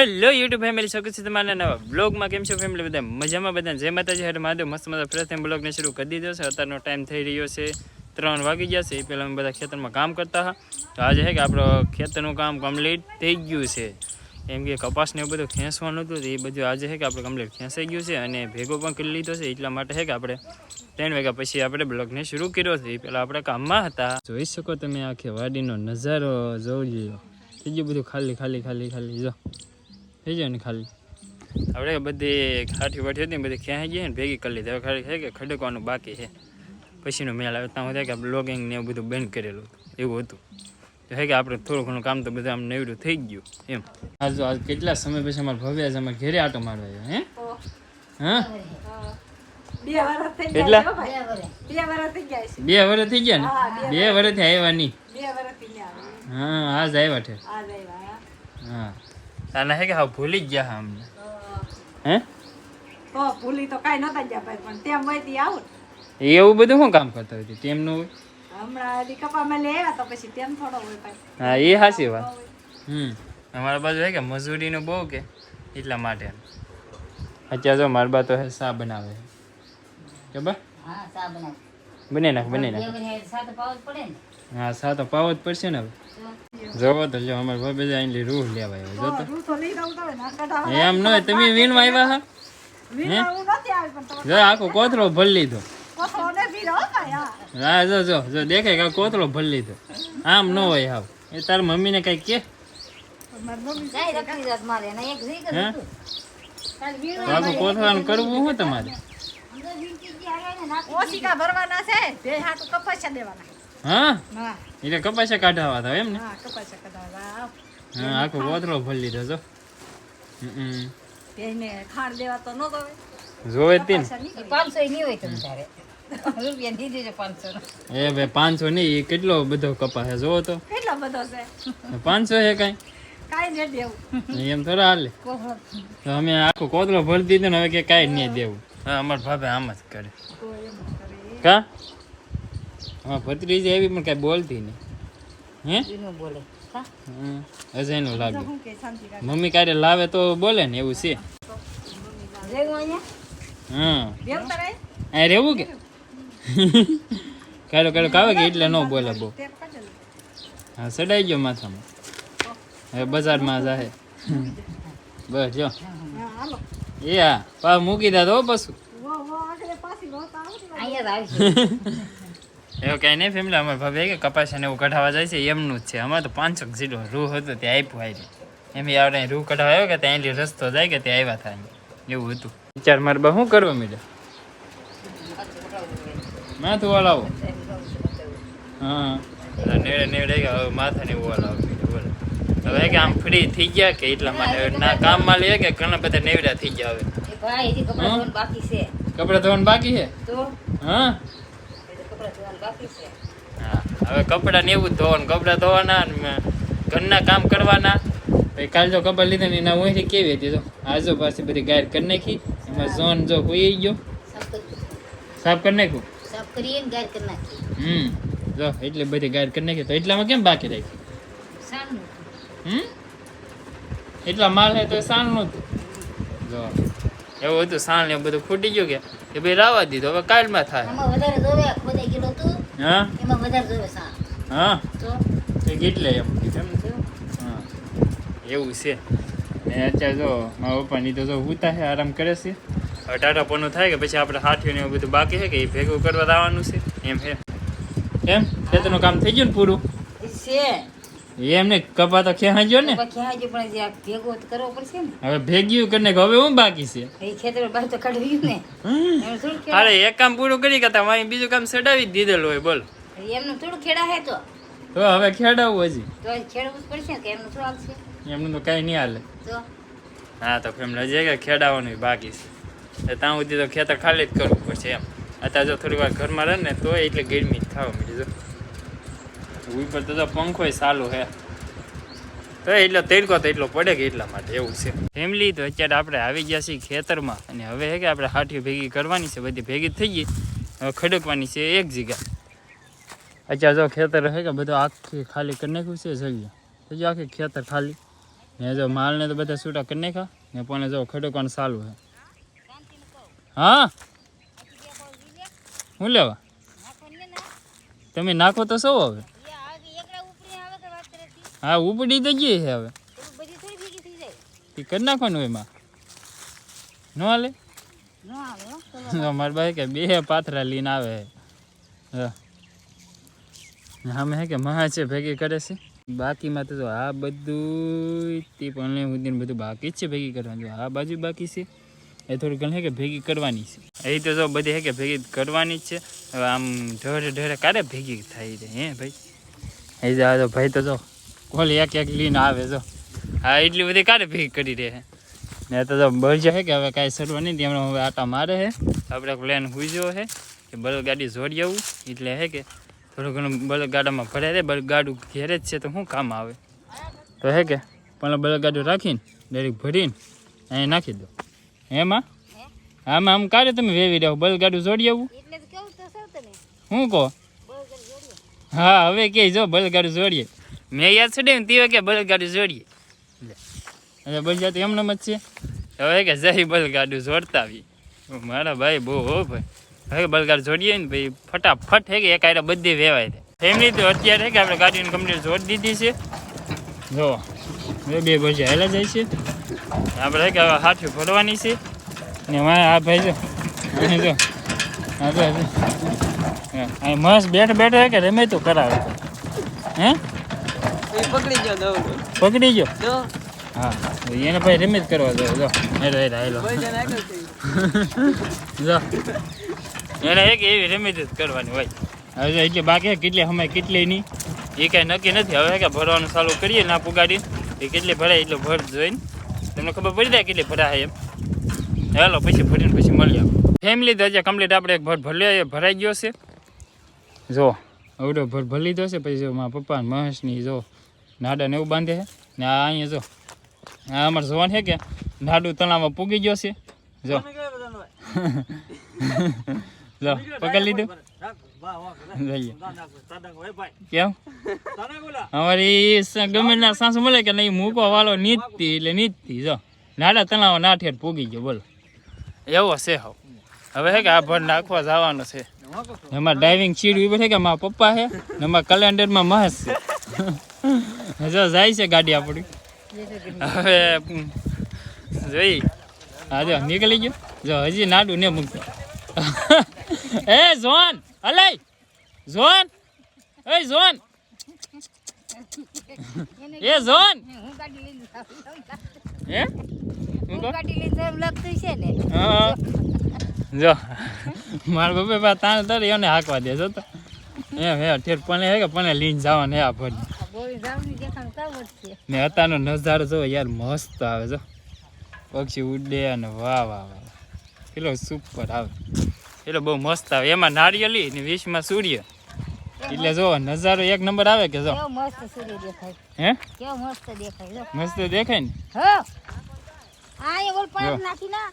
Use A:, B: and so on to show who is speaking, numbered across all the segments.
A: Hello YouTube family સ્વાગત છે તમારા નવા બ્લોગમાં કેમ છો ફેમિલી બધા? મજામાં બધા જય માતાજી, હરે મહાદેવ. મસ્ત મસ્ત પ્રથમ બ્લોગને શરૂ કરી દીધો છે. અત્યારનો ટાઈમ થઈ રહ્યો છે ત્રણ વાગી ગયા છે. એ પહેલાં અમે બધા ખેતરમાં કામ કરતા હતા. તો આજે છે કે આપણો ખેતરનું કામ કમ્પ્લીટ થઈ ગયું છે. એમ કે કપાસને એવું બધું ખેંચવાનું હતું એ બધું આજે છે કે આપણે કમ્પ્લીટ ખેંચાઈ ગયું છે અને ભેગો પણ કરી લીધો છે. એટલા માટે છે કે આપણે ત્રણ વાગ્યા પછી આપણે બ્લોગને શરૂ કર્યો છે. એ પહેલાં આપણે કામમાં હતા. જોઈ શકો તમે આખી વાડીનો નજારો. જોઈ લો થઈ ગયું બધું ખાલી ખાલી ખાલી ખાલી. જો. થઈ જાય ને ખાલી. આપણે બધી ખાઠી વાઠી હતી ને બધી ક્યાં ગઈ ને ભેગી કરી લીધી. હવે ખાલી છે કે ખડકવાનું બાકી છે. પછીનો મેળ આવે ત્યાં સુધી કે બ્લોગિંગ ને એવું બધું બંધ કરેલું હતું એવું હતું. તો હે કે આપણે થોડું ઘણું કામ તો બધું આમ નવડું થઈ ગયું એમ. આ જો આજ કેટલા સમય પછી અમારે ભવ્ય છે અમારે ઘેરે આટો મારવા આવ્યો હે? હા?
B: બે વર્ષ થઈ
A: કેટલા?
B: ગયા છે હો ભાઈ. બે વર્ષ ગયા છે.
A: બે વર્ષ થઈ ગયા ને? બે વર્ષથી આવ્યા નહીં.
B: ગયા.
A: હા આજ આવ્યા છે. હા. તાના હે કે હા ભૂલી ગયા હા અમને હે
B: તો ભૂલી તો કાંઈ નતા ગયા ભાઈ પણ તેમ વહીથી આવું
A: એવું બધું શું કામ કરતા હોય તેમનું હોય
B: હમણાં હજી કપામાં લઈ આવ્યા તો પછી તેમ થોડો હોય ભાઈ
A: હા એ હાસી વાત હમ અમારા બાજુ હે કે મજૂરીનું બહુ કે એટલા માટે અત્યારે જો મારા બા તો હે સા બનાવે છે કે બા
C: હા સા બનાવ
A: બને નાખ બને નાખ હા સા તો પાવો જ પડશે ને હવે. જોવો તો જો અમારે ભાઈ બધા એટલે રૂહ લેવા આવ્યો જો
B: તો. રૂ તો લઈ જવું તો હોય ને આ કઢાવા
A: એમ ન હોય તમે વીણવા આવ્યા હા?
B: વીણા હું? નથી આવી પણ તમે
A: જો આખો કોથળો ભરી લીધો.
B: કોથળો ને વીરો હો
A: જો જો જો દેખાય કે આ કોથળો ભરી લીધો. આમ ન હોય હાવ એ તાર મમ્મીને કઈ કે?
C: જાત
A: આખું કોથળાનું કરવું શું તમારે?
B: ઓશિકા ભરવાના છે. બે હાટુ કપાસિયા દેવાના.
A: હા?
B: હા.
A: એટલે કપાસા કાઢવા હતા એમ ને
B: હા
A: આખો કોથળો ભરી લીધો જો. હમ.
B: બેને ખાંડ દેવા તો ન દવે
A: જોવે જ તે ને
B: કપાસિયા નહીં.
C: એ પાંચસો ય નહીં હોય તમે તારે. રૂપિયા નહીં દેજો પાંચસો
A: એ ભાઈ પાંચસો નહીં એ કેટલો બધો કપા છે જોવો તો.
B: કેટલો બધો છે?
A: પાંચસો છે કાંઈ?
B: કાંઈ નહીં દેવું.
A: એમ થોડા હાલે. તો અમે આખો કોતરો ભરી દીધો ને હવે કે કાંઈ નહીં દેવું. હા અમારા ભાભે આમ જ કરે. કા? હા ભત્રીજી એવી પણ કાંઈ બોલતી નહીં. હે?
C: બોલે. હા
A: હમ, અજયનું લાગે. મમ્મી ક્યારે લાવે તો બોલે ને એવું છે?
C: રેવું અહીંયા?
A: હા આ રહેવું કે? કાઢો કાઢો કાવે કે એટલે ન બોલે બહુ. હા સડાઈ ગયો માથામાં. હવે બજારમાં જાહે. બસ જો.
B: હા.
A: પા મૂકી દા તો પાછું
B: વો વો આગળ પાછી. વો તો આવતી
C: અહીંયા જ
A: એવું કઈ નહીં ફેમિલી અમારે ભાભી કે કપાસ ને એવું કઢાવા જાય છે, એમનું જ છે. અમારે તો પાંચક જીડો રૂ હતો, ત્યાં આપ્યું આવી એમ આપણે રૂ કઢાવા આવ્યો કે ત્યાં રસ્તો જાય કે ત્યાં આવ્યા થાય. એવું હતું. વિચાર મારે બા, શું કરવા માંડ્યા માથું વાળાવો હા. નેડે નેડે નેવડે કે હવે માથા ને એવું બોલે હવે કે આમ ફ્રી થઈ ગયા કે એટલા માટે? ના કામમાં લે કે ઘણા બધા નેવડા થઈ ગયા હવે?
C: ભાઈ હજી કપડાં ધોવાનું બાકી છે.
A: કપડાં ધોવાનું બાકી છે?
C: તો?
A: હા?
C: ધોવાનું બાકી છે.
A: હા હવે કપડા ને એવું જ ધોવાનું. કપડાં ધોવાના ને ઘરના કામ કરવાના. પછી કાલ જો કપડા લીધા ને એના ઓહીથી કેવી હતી જો આજુ પાસે બધી ગાયર કરી નાખી. એમાં ઝોન જો હોઈ ગયો.
C: સાફ કરી
A: નાખ્યું
C: સાફ કરીએ ને ગાર કરી નાખીએ.
A: હમ જો એટલે બધી ગાયર કરી નાખી. તો એટલામાં કેમ બાકી રાખી?
C: સાનું.
A: હમ? એટલા માલ હે તો સાણ નહોતું જો. એવું હતું સાણ ને એવું બધું ફૂટી ગયું કે એ ભાઈ રાવા દીધું હવે કાલમાં થાય.
C: એમાં વધારે જોવે ખોદાઈ ગયેલું હતું
A: હા?
C: એમાં વધારે જોવે સાણ
A: હા?
C: તો?
A: કેટલે એમ. હા. એવું છે. ને અત્યારે જો મારા પપ્પાની તો જો ઉતા છે આરામ કરે છે. ટાટા પોનું થાય કે પછી આપણે હાથીઓ ને એવું બધું બાકી છે કે એ ભેગું કરવા આવવાનું છે. એમ છે એમ? ખેતરનું કામ થઈ ગયું ને પૂરું?
C: છે.
A: એમ ને કપા તો ગયો ને.
C: બાકી પણ જે ભેગો કરવો પડશે ને.
A: હવે ભેગ્યું કરીને હવે હું બાકી છે?
C: એ ખેતર બહાર તો કાઢવ્યું ને. એમનું થોડું ખેડા
A: અરે એક કામ પૂરું કરી કરતા મારી બીજું કામ સડાવી જ દીધેલું હોય બોલ.
C: એમનું થોડું ખેડા હે તો.
A: તો હવે ખેડાવું હજી.
C: તો ખેડવું પડશે કે એમનું શું આવશે
A: એમનું તો કઈ નહીં હાલે.
C: તો?
A: હા તો એમને હજી કે ખેડાવાનું બાકી છે. તો ત્યાં સુધી તો ખેતર ખાલી જ કરવું પડશે એમ. અત્યારે જો થોડી વાર ઘરમાં રહે ને તો એટલે ગરમી જ ખાવા મળી જો. ઉપર તો પંખો ચાલુ હે તો એટલો તડકો તો એટલો પડે કે એટલા માટે એવું છે. ફેમિલી તો અત્યારે આપણે આવી ગયા છીએ ખેતરમાં અને હવે હે કે આપણે હાઠી ભેગી કરવાની છે, બધી ભેગી થઈ ગઈ. હવે ખડકવાની છે એક જગ્યા અત્યારે જો ખેતર હે કે બધું આખી ખાલી કરી નાખ્યું છે જગ્યા જો આખી ખેતર ખાલી. ને જો માલને તો બધા છૂટા કરી નાખ્યા ને પણ જો ખડકવાનું ચાલુ હે હા? હું લેવા? તમે નાખો તો શું હવે. હા ઉપડી તો ગઈ છે હવે. એ કરી નાખવાનું એમાં? ન હાલે? જો મારા ભાઈ કે બે પાથરા લઈને આવે અમે હે. કે મહા છે ભેગી કરે છે? બાકીમાં તો આ બધું તે પણ બધું બાકી જ છે ભેગી કરવાની. આ બાજુ બાકી છે એ થોડી ઘણી હે કે ભેગી કરવાની છે. એ તો જો બધી હે કે ભેગી કરવાની જ છે. હવે આમ ઢળે ઢળે ક્યારે ભેગી થાય છે હે ભાઈ? એ તો ભાઈ તો જો કોલ એક એક લઈને આવે જો. હા એટલી બધી ક્યારે ભેગી કરી રહે. છે ને તો તો બળજો છે કે હવે કાંઈ સરવા નહીં તેમણે હવે આટા મારે છે આપણે પ્લેન હુઈજો છે કે બળદગાડી જોડી આવું. એટલે હે કે થોડું ઘણું બળદગાડામાં ભરાય રે બળદગાડું ઘેરે જ છે તો શું કામ આવે? તો હે કે પણ બળદગાડું રાખીને ડાયરેક્ટ ભરીને અહીં નાખી દો. એમાં આમાં આમ કાઢે તમે વેવી રહ્યો બલગાડું જોડી આવું.
C: એટલે તો કેવું તો સર તને.
A: શું કહો? હા હવે કે જો બલગાડું જોડીએ. મેં યાદ છડે ને તે કે બળગાડું જોડીએ. એટલે બળજા તો એમને જ છે. હવે કે જઈ બળગાડું જોડતા આવી. મારા ભાઈ બહુ હો ભાઈ. હવે બળગાડ જોડીએ ને ભાઈ ફટાફટ હે કે એક આયરા બધી વેવાય છે ફેમિલી તો અત્યારે કે આપણે ગાડીની કમ્પ્લીટ જોડી દીધી છે. જો બે બે બજે હેલા જાય છે. આપણે કે હવે હાથે ભરવાની છે. ને મારે આ ભાઈ જો જો હા મસ્ત બેઠ બેઠ હે કે રમે તો કરાવે. હે?
D: પકડી ગયો દઉં.
A: પકડી ગયો
D: જો.
A: હા એને ભાઈ રમી જ કરવા દો. જો હેલો. જો. એને એક એવી રમી જ કરવાની હોય. હવે એટલે બાકી કેટલી સમય કેટલી નહીં એ કાંઈ નક્કી નથી. હવે કે ભરવાનું ચાલુ કરીએ ના પુગાડી એ કેટલી ભરાય એટલું ભર જોઈને. તમને ખબર પડી જાય કેટલી ભરાય એમ. હેલો પછી ભરીને પછી મળીએ ફેમિલી તો હજી કમ્પ્લીટ આપણે એક ભર ભલે ભરાઈ ગયો છે. જો અવડો ભર ભરી લીધો છે પછી મારા પપ્પા ને મહેશની જો. નાડા ને એવું બાંધે છે? ને આ અહીંયા જો આ અમારે જોવાનું છે કે? નાડું તણાવમાં પૂગી ગયો છે. જો. લો પકડી લીધું? કેમ? અમારી ગમે ના સાસુ મળે કે નહીં મૂકવા વાળો નીતતી એટલે નીતતી જો. નાડા તણાવ ના ઠેર પૂગી ગયો બોલો. એવો છે હવ હવે હે કે આ ભર નાખવા જવાનો છે. એમાં ડાઇવિંગ સીટ ઊભી છે કે મારા પપ્પા છે? ને એમાં કેલેન્ડરમાં મહેશ છે. જો જાય છે ગાડી આપણી. હવે જોઈ. હા, જો, નીકળી ગયો. જો, હજી નાડું ને મૂકતો એ જોન અલે જોન એ જોન એ જોન
C: હું.
A: જો, મારા બાપે તાણ તરે, એને હાંકવા દે જો તો એમ હે ઠેર પણ હે કે પણ લઈને જવાનું હે આ
C: ગોળી જાવની દેખાણ કાવડ છે
A: ને અત્યારનો નજારો જો યાર મસ્ત આવે જો. પક્ષી ઉડે અને વાહ વાહ વાહ. પેલો સુપર આવે. પેલો બહુ મસ્ત આવે. એમાં નારિયેલી ને વીસમાં સૂર્ય. એટલે જો નજારો એક નંબર આવે કે જો?
C: મસ્ત સૂર્ય દેખાય.
A: હે?
C: કેવો મસ્ત દેખાય જો.
A: મસ્ત દેખાય ને?
C: હો. આ એ બોલ
A: જો.
C: પાડ નાખી ના.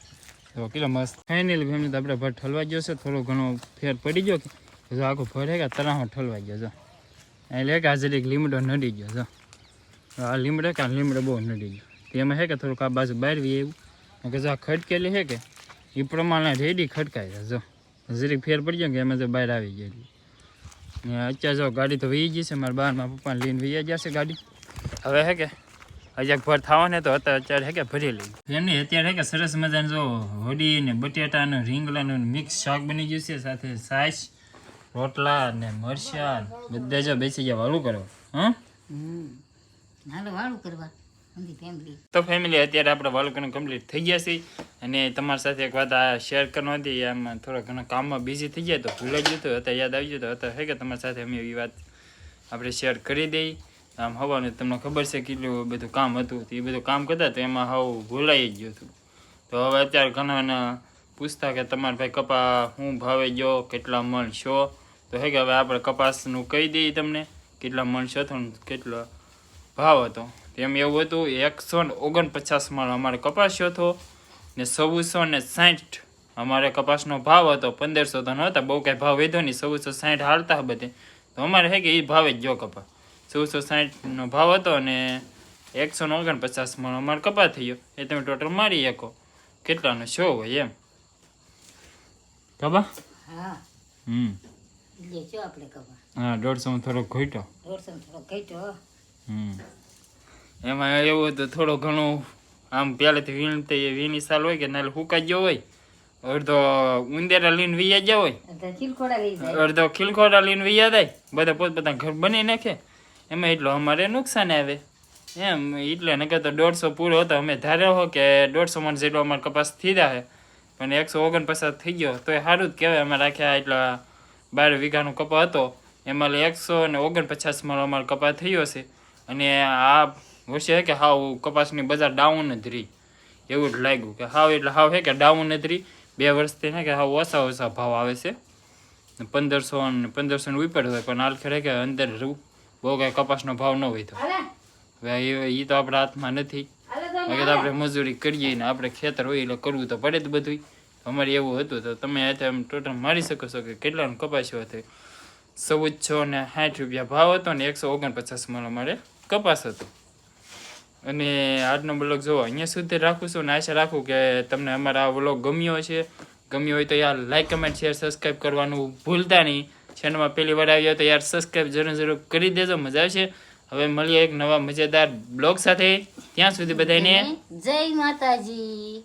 A: તો કેટલો મસ્ત. ફાઇનલ ફેમિલી તો આપણે ભર ઠલવા ગયો છે. થોડો ઘણો ફેર પડી ગયો. કે જો આખો ભર હે કે તરાહ ઠલવા ગયો જો. એટલે એક હાજરી લીમડો નડી ગયો જો. આ લીમડે કે આ લીમડો બહુ નડી ગયો. તેમાં હે કે થોડુંક આ બાજુ બહાર વી એવું કે જો આ ખડકેલી હે કે? એ પ્રમાણે રેડી ખડકાઈ જાય જો, જરીક ફેર પડી ગયો કે એમાં જો બહાર આવી ગયેલી. ને અત્યારે જો ગાડી તો વી ગઈ છે, મારા બાર મારા પપ્પાને લઈને વી જશે ગાડી. હવે હે કે અજાક ભર થવા તો અત્યારે અત્યારે હે કે ભરી લઈ એમની અત્યારે હે કે સરસ મજાનું જો હોડી ને બટેટાનું, રીંગણાનું મિક્સ શાક બની ગયું છે, સાથે સાસ રોટલા ને મરચાં બધા જો બેસી ગયા, વાળું કરો. હા?
C: હાલો વાળું કરવા.
A: તો ફેમિલી અત્યારે આપણે વાળું કમ્પ્લીટ થઈ ગયા છે. અને તમારી સાથે એક વાત આ શેર કરવાની હતી આમ થોડા ઘણા કામમાં બિઝી થઈ ગયા, તો ભૂલાઈ ગયું હતું, અત્યારે યાદ આવી ગયું તો અત્યારે હે કે તમારી સાથે અમે એવી વાત આપણે શેર કરી દઈ. આમ હવાનું તમને ખબર છે કેટલું બધું કામ હતું, તો એ બધું કામ કરતા તો એમાં હાવ ભૂલાઈ ગયું હતું. તો હવે અત્યારે ઘણાને પૂછતા કે તમારા ભાઈ કપા શું ભાવે ગયો, કેટલા મણ છો? તો હે કે હવે આપણે કપાસનું કહી દઈએ તમને, કેટલા મણ છો તો કેટલો ભાવ હતો. તેમ એવું હતું એકસો ને ઓગણપચાસમાં અમારે કપાસ્યો હતો ને સવ્વીસો ને સાઠ અમારે કપાસનો ભાવ હતો પંદરસો તો નહોતા બહુ કાંઈ ભાવ વધ્યો નહીં સવ્વીસો સાઠ હાલતા બધે. તો અમારે હે કે એ ભાવે જ જો કપાસ સવ્વીસો સાઠનો ભાવ હતો અને એકસો ને ઓગણપચાસમાં અમારે કપા થઈ ગયો. એ તમે ટોટલ મારી શકો. કેટલાનો શો હોય એમ. કપા?
C: હા.
A: હમ. હા દોઢસોમાં થોડોક ઘટ્યો.
C: દોઢસો થોડોક ઘટ્યો.
A: એમાં એવું હતું થોડો ઘણો આમ પહેલેથી વીણતી વીણી સાલ હોય કે નાલે હુકાઈ ગયો હોય અડધો ઉંદેરા લઈને વીયા ગયા હોય
C: તો
A: અડધો ખીલખોડા લઈને વૈયા જાય બધા પોતપોતા ઘર બની નાખે. એમાં એટલું અમારે નુકસાન આવે. એમ એટલે નકર તો દોઢસો પૂરો હતો. અમે ધાર્યો હો કે દોઢસો મણ જેટલો અમારે કપાસ થઈ જાય પણ એકસો ઓગણપચાસ થઈ ગયો. તો એ સારું જ કહેવાય. અમે રાખ્યા એટલા બાર વીઘાનો કપા હતો. એમાં એકસો અને ઓગણપચાસ મણ અમારો કપા થયો છે. અને આ વર્ષે કે હાવ કપાસની બજાર ડાઉન જ રહી. એવું જ લાગ્યું કે હાવ એટલે હાવ હે કે ડાઉન જ રહી. બે વર્ષથી ને કે હાવ ઓછા ઓછા ભાવ આવે છે. પંદરસો ને પંદરસો ને ઉપર હોય પણ હાલ ખરે કે અંદર બહુ કાંઈ કપાસનો ભાવ ન હોય તો. હવે એ તો આપણા હાથમાં નથી.
C: તો
A: આપણે મજૂરી કરીએ ને આપણે ખેતર હોય એટલે કરવું તો પડે જ બધું અમારે એવું હતું તો તમે આમ ટોટલ મારી શકો છો કે કેટલાનો કપાસ્યો હતો ચૌદસો ને સાઠ રૂપિયા ભાવ હતો ને એકસો ઓગણપચાસ મળે અમારે. કપાસ હતો. અને આજનો બ્લોગ જોવો, અહીંયા સુધી રાખું છું ને આશા રાખું કે તમને અમારા આ બ્લોગ ગમ્યો છે ગમ્યો હોય તો યાર લાઇક કમેન્ટ શેર સબસ્ક્રાઈબ કરવાનું ભૂલતા નહીં. ચેનલમાં પહેલી વાર આવ્યો તો યાર સબસ્ક્રાઈબ જરૂર જરૂર કરી દેજો, મજા આવશે. હવે મળીએ એક નવા મજેદાર બ્લોગ સાથે. ત્યાં સુધી બધાને
C: જય માતાજી.